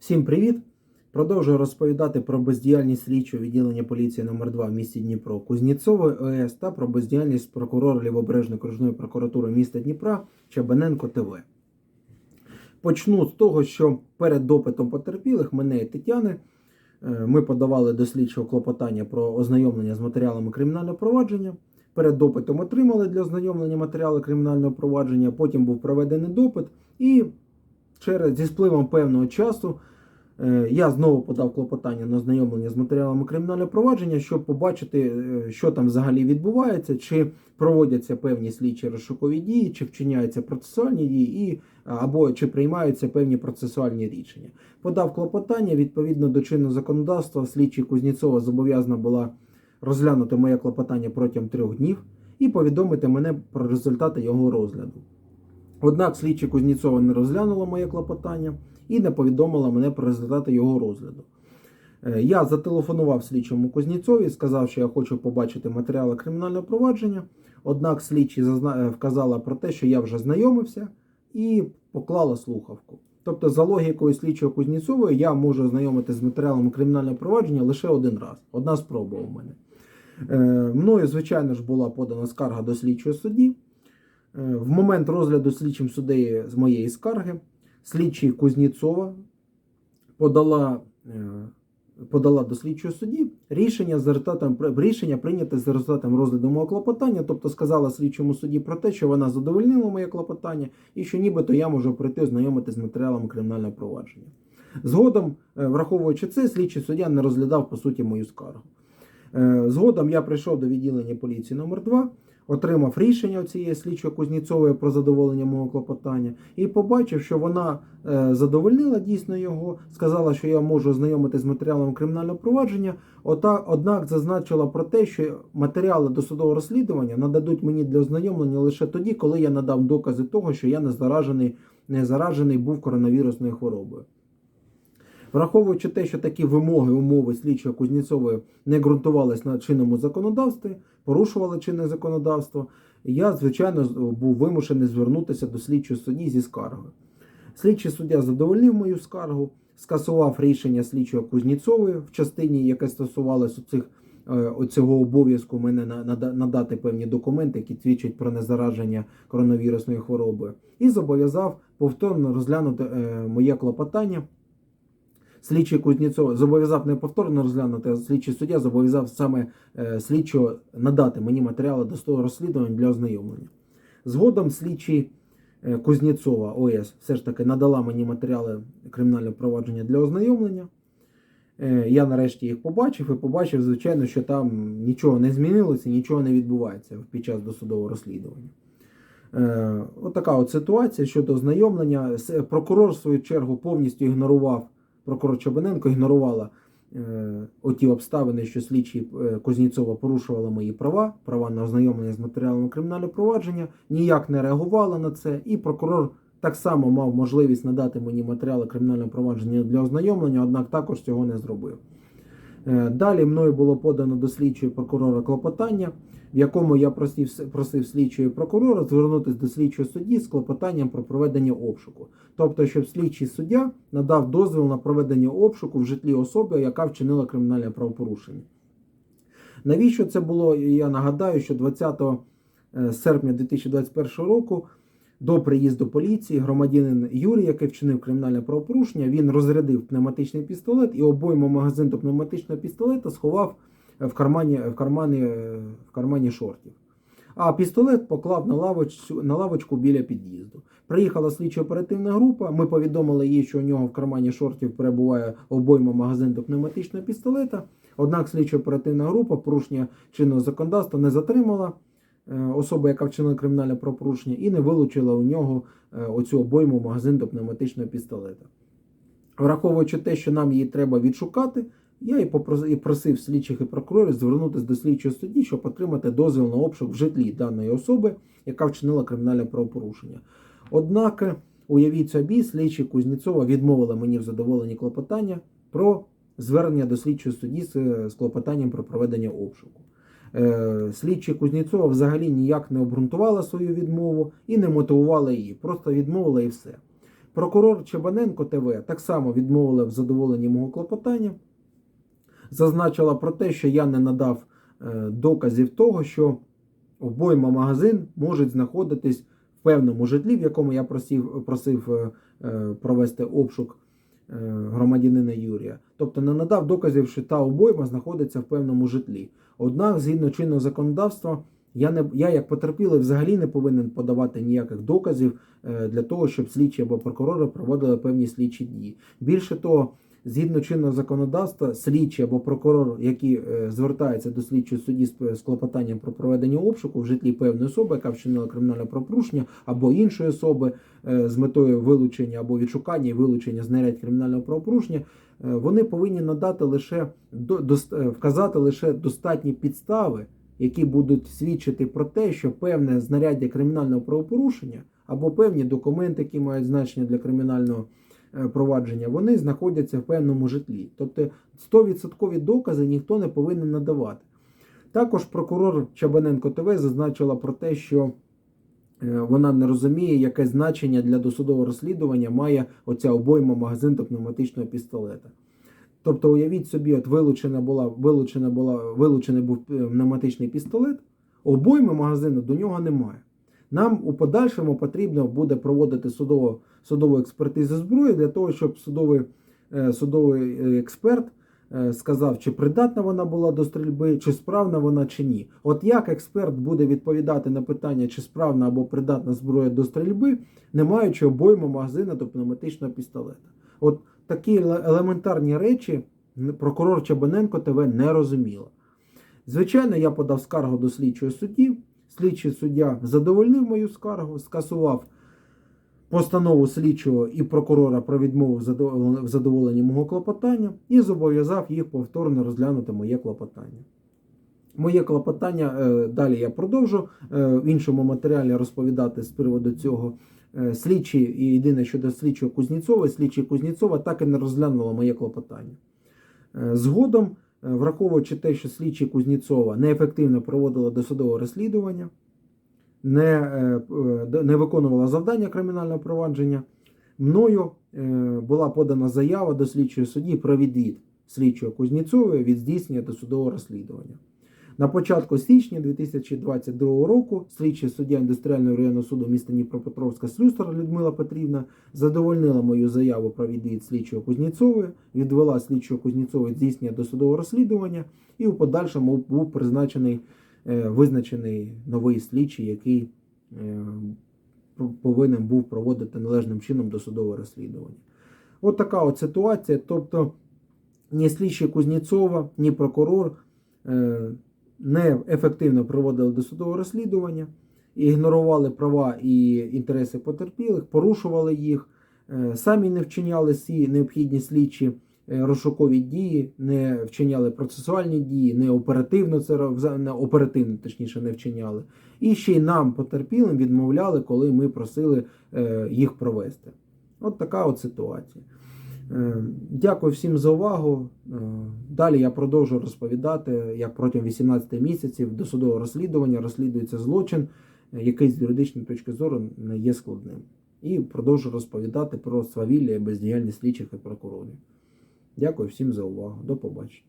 Всім привіт! Продовжую розповідати про бездіяльність слідчого відділення поліції номер 2 в місті Дніпро Кузнєцової ОС та про бездіяльність прокурора Лівобережної окружної прокуратури міста Дніпра Чабаненко ТВ. Почну з того, що перед допитом потерпілих мене і Тетяни е, ми подавали до слідчого клопотання про ознайомлення з матеріалами кримінального провадження. Перед допитом отримали для ознайомлення матеріали кримінального провадження, потім був проведений допит, і через зі спливом певного часу я знову подав клопотання на ознайомлення з матеріалами кримінального провадження, щоб побачити, е, що там взагалі відбувається, чи проводяться певні слідчі розшукові дії, чи вчиняються процесуальні дії, і, або чи приймаються певні процесуальні рішення. Подав клопотання відповідно до чинного законодавства. Слідчий Кузнєцова зобов'язана була розглянути моє клопотання протягом трьох днів і повідомити мене про результати його розгляду. Однак слідчі Кузнєцова не розглянула моє клопотання і не повідомила мене про результати його розгляду. Е, Я зателефонував слідчому Кузнєцові, сказав, що я хочу побачити матеріали кримінального провадження. Однак зазна- е, вказала про те, що я вже знайомився і поклала слухавку. Тобто, за логікою слідчого Кузнєцової, я можу ознайомитися з матеріалами кримінального провадження лише один раз. Одна спроба у мене. Е, Мною, звичайно ж, була подана скарга до слідчого судді. Е, В момент розгляду слідчим суддею з моєї скарги слідчий Кузнєцова подала, е, подала до слідчого судді рішення за результатом рішення прийняте за результатом розгляду мого клопотання, тобто сказала слідчому судді про те, що вона задовольнила моє клопотання і що нібито я можу прийти ознайомитися з матеріалами кримінального провадження. Згодом, е, враховуючи це, слідчий суддя не розглядав по суті мою скаргу. Згодом я прийшов до відділення поліції номер 2 отримав рішення цієї слідчої Кузнєцової про задоволення мого клопотання і побачив, що вона е, задовольнила дійсно його, сказала, що я можу ознайомитися з матеріалом кримінального провадження. Однак зазначила про те, що матеріали досудового розслідування нададуть мені для ознайомлення лише тоді, коли я надам докази того, що я не заражений, не заражений був коронавірусною хворобою. Враховуючи те, що такі вимоги, умови слідчого Кузнєцової не ґрунтувалися на чинному законодавстві, порушували чинне законодавство, я, звичайно, був вимушений звернутися до слідчого судді зі скаргою. Слідчий суддя задовольнив мою скаргу, скасував рішення слідчого Кузнєцової в частині, яке стосувалося цих цього обов'язку мене надати певні документи, які свідчать про незараження коронавірусною хворобою, і зобов'язав повторно розглянути е, моє клопотання. Слідчий Кузнєцов зобов'язав не повторно розглянути, а слідчий суддя зобов'язав саме е, слідчого надати мені матеріали до того розслідування для ознайомлення. Згодом слідчий е, Кузнєцова ОС все ж таки надала мені матеріали кримінального провадження для ознайомлення. Е, Я нарешті їх побачив і побачив, звичайно, що там нічого не змінилося, нічого не відбувається під час досудового розслідування. Е, От от ситуація щодо ознайомлення. Прокурор, в свою чергу, повністю ігнорував, прокурор Чобиненко ігнорувала е, оті обставини, що слідчі е, Кузніцова порушувала мої права, права на ознайомлення з матеріалами кримінального провадження, ніяк не реагувала на це, і прокурор так само мав можливість надати мені матеріали кримінального провадження для ознайомлення, однак також цього не зробив. Е, Далі мною було подано до слідчого прокурора клопотання, в якому я просив, просив слідчого прокурора звернутися до слідчого судді з клопотанням про проведення обшуку. Тобто, щоб слідчий суддя надав дозвіл на проведення обшуку в житлі особи, яка вчинила кримінальне правопорушення. Навіщо це було? Я нагадаю, що 20 е, серпня 2021 року до приїзду поліції громадянин Юрій, який вчинив кримінальне правопорушення, він розрядив пневматичний пістолет і обойму магазин до пневматичного пістолета сховав в кармані, в кармані, в кармані шортів. А пістолет поклав на лавочку, на лавочку біля під'їзду. Приїхала слідчо-оперативна група. Ми повідомили їй, що у нього в кармані шортів перебуває обойма магазин до пневматичного пістолета. Однак слідчо-оперативна група порушення чинного законодавства не затримала е, особу, яка вчинила кримінальне правопорушення, і не вилучила у нього е, оцю обойму магазин до пневматичного пістолета. Враховуючи те, що нам її треба відшукати, я і попрос- і просив слідчих і прокурорів звернутися до слідчого судді, щоб отримати дозвіл на обшук в житлі даної особи, яка вчинила кримінальне правопорушення. Однак, е, уявіть собі, слідчі Кузнєцова відмовила мені в задоволенні клопотання про звернення до слідчого судді з, з клопотанням про проведення обшуку. Е, Слідчі Кузнєцова взагалі ніяк не обґрунтувала свою відмову і не мотивувала її, просто відмовила і все. Прокурор Чебаненко ТВ так само відмовила в задоволенні мого клопотання, зазначила про те, що я не надав е, доказів того, що обойма магазин можуть знаходитись в певному житлі, в якому я просив, просив е, провести обшук громадянина Юрія. Тобто не надав доказів, що та обойма знаходиться в певному житлі. Однак, згідно чинного законодавства, я, не, я як потерпілий взагалі не повинен подавати ніяких доказів е, для того, щоб слідчі або прокурори проводили певні слідчі дії. Більше того, згідно чинного законодавства, слідчий або прокурор, які е, звертаються до слідчого судді з, з клопотанням про проведення обшуку в житлі певної особи, яка вчинила кримінальне правопорушення, або іншої особи е, з метою вилучення або відшукання і вилучення знарядь кримінального правопорушення, е, вони повинні надати лише до, е, вказати лише достатні підстави, які будуть свідчити про те, що певне знаряддя кримінального правопорушення або певні документи, які мають значення для кримінального е, провадження, вони знаходяться в певному житлі. Тобто 100% докази ніхто не повинен надавати. Також прокурор Чабаненко ТВ зазначила про те, що е, вона не розуміє, яке значення для досудового розслідування має оця обойма магазин та пневматичного пістолета. Тобто, уявіть собі, от вилучена була, вилучена була, вилучений був е, пневматичний пістолет, обойми магазину до нього немає. Нам у подальшому потрібно буде проводити судово, судову експертизу зброї для того, щоб судовий, е, судовий е, експерт е, сказав, чи придатна вона була до стрільби, чи справна вона, чи ні. От як експерт буде відповідати на питання, чи справна або придатна зброя до стрільби, не маючи обойму магазина до пневматичного пістолета. От такі елементарні речі прокурор Чабаненко ТВ не розуміла. Звичайно, я подав скаргу до слідчого судді. Слідчий суддя задовольнив мою скаргу, скасував постанову слідчого і прокурора про відмову в задоволенні мого клопотання і зобов'язав їх повторно розглянути моє клопотання. Моє клопотання е, далі я продовжу е, в іншому матеріалі розповідати з приводу цього. Е, Слідчі, і єдине щодо слідчого Кузніцова, слідчі Кузніцова так і не розглянула моє клопотання. Згодом, враховуючи те, що слідчі Кузніцова неефективно проводила досудове розслідування, не, е, е, не виконувала завдання кримінального провадження, мною е, була подана заява до слідчої судді про відвід слідчого Кузніцової від здійснення досудового розслідування. На початку січня 2022 року слідчий суддя індустріального районного суду міста Дніпропетровська Слюсар Людмила Петрівна задовольнила мою заяву про відвід слідчого Кузніцової, відвела слідчого Кузніцової здійснення досудового розслідування і у подальшому був призначений е, визначений новий слідчий, який е, повинен був проводити належним чином досудове розслідування. От така от ситуація. Тобто ні слідчий Кузніцова, ні прокурор е, не ефективно проводили досудове розслідування, ігнорували права і інтереси потерпілих, порушували їх, е, самі не вчиняли всі необхідні слідчі е, розшукові дії, не вчиняли процесуальні дії, не оперативно це не оперативно, точніше, не вчиняли. І ще й нам, потерпілим, відмовляли, коли ми просили е, їх провести. От така от ситуація. Е, Дякую всім за увагу. Е, Далі я продовжу розповідати, як протягом 18 місяців досудового розслідування розслідується злочин, який з юридичної точки зору не є складним. І продовжу розповідати про свавілля і бездіяльність слідчих і прокурорів. Дякую всім за увагу. До побачення.